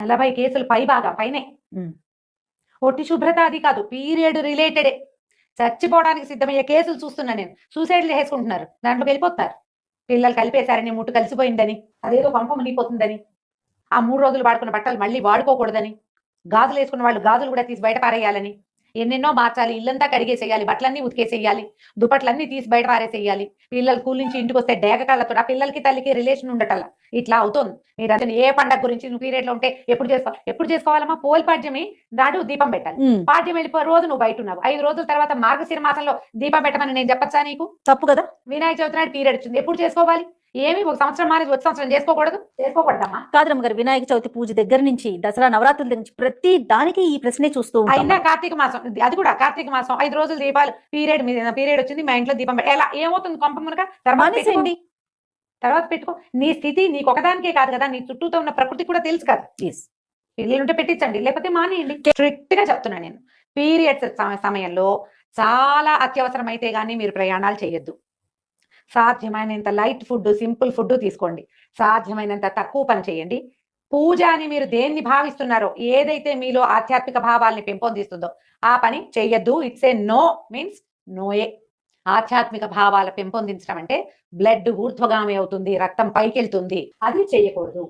నలభై కేసులు పై బాగా పైనే. ఒట్టి శుభ్రత అది కాదు పీరియడ్ రిలేటెడే. చచ్చిపోవడానికి సిద్ధమయ్యే కేసులు చూస్తున్నా నేను. సూసైడ్లు చేసుకుంటున్నారు దాంట్లోకి వెళ్ళిపోతారు. పిల్లలు కలిపేశారని ముట్టు కలిసిపోయిందని అదేదో పంప మునిగిపోతుందని ఆ మూడు రోజులు వాడుకున్న బట్టలు మళ్ళీ వాడుకోకూడదని గాజులు వేసుకున్న వాళ్ళు గాజులు కూడా తీసి బయట పారేయాలని ఎన్నెన్నో మార్చాలి ఇల్లంతా కడిగేసేయాలి బట్టలన్నీ ఉతికేసేయాలి దుప్పట్లన్నీ తీసి బయట పారేసేయాలి. పిల్లలు స్కూల్ నుంచి ఇంటికి వస్తే డేగ కళ్ళతో ఆ పిల్లలకి తల్లికి రిలేషన్ ఉండటల్లా ఇట్లా అవుతుంది. మీరు అతను ఏ పండగ గురించి నువ్వు పీరియడ్లో ఉంటే ఎప్పుడు చేసుకో ఎప్పుడు చేసుకోవాలమ్మా? పోల్ పాడ్యమి నాడు దీపం పెట్టాలి. పాడ్యం వెళ్ళిపో రోజు నువ్వు బయట ఉన్నావు. ఐదు రోజుల తర్వాత మార్గశిర మాసంలో దీపం పెట్టమని నేను చెప్పచ్చా నీకు? తప్పు కదా. వినాయక చవితి నాడు పీరియడ్ వచ్చింది. ఎప్పుడు చేసుకోవాలి? ఏమి ఒక సంవత్సరం మానేసి వచ్చే సంవత్సరం చేసుకోకూడదు? చేసుకోకూడదమ్మా. కాదరమ్మ గారు వినాయక చవితి పూజ దగ్గర నుంచి దసరా నవరాత్రుల దగ్గర నుంచి ప్రతి దానికి ఈ ప్రశ్నే చూస్తూ ఉంటాం అయినా కార్తీక మాసం అది కూడా కార్తీక మాసం. ఐదు రోజులు దీపాలు పీరియడ్ మీద పీరియడ్ వచ్చింది మా ఇంట్లో దీపం ఎలా ఏమవుతుంది కొంప మునక? తర్వాత పెట్టుకో. మానేసేయండి తర్వాత పెట్టుకో. నీ స్థితి నీకు ఒకదానికే కాదు కదా నీ చుట్టూతో ఉన్న ప్రకృతి కూడా తెలుసు కదా. Yes. ఉంటే పెట్టించండి లేకపోతే మానేయండి. స్ట్రిక్ట్గా చెప్తున్నాను నేను. పీరియడ్స్ సమయంలో చాలా అత్యవసరం అయితే గానీ మీరు ప్రయాణాలు చేయొద్దు. సాధ్యమైనంత లైట్ ఫుడ్ సింపుల్ ఫుడ్ తీసుకోండి. సాధ్యమైనంత తక్కువ పని చేయండి. పూజ అని మీరు దేన్ని భావిస్తున్నారో ఏదైతే మీలో ఆధ్యాత్మిక భావాల్ని పెంపొందిస్తుందో ఆ పని చెయ్యొద్దు. ఇట్స్ ఏ నో మీన్స్ నోయే ఆధ్యాత్మిక భావాలు పెంపొందించడం అంటే బ్లడ్ ఊర్ధ్వగామి అవుతుంది రక్తం పైకెళ్తుంది. అది చేయకూడదు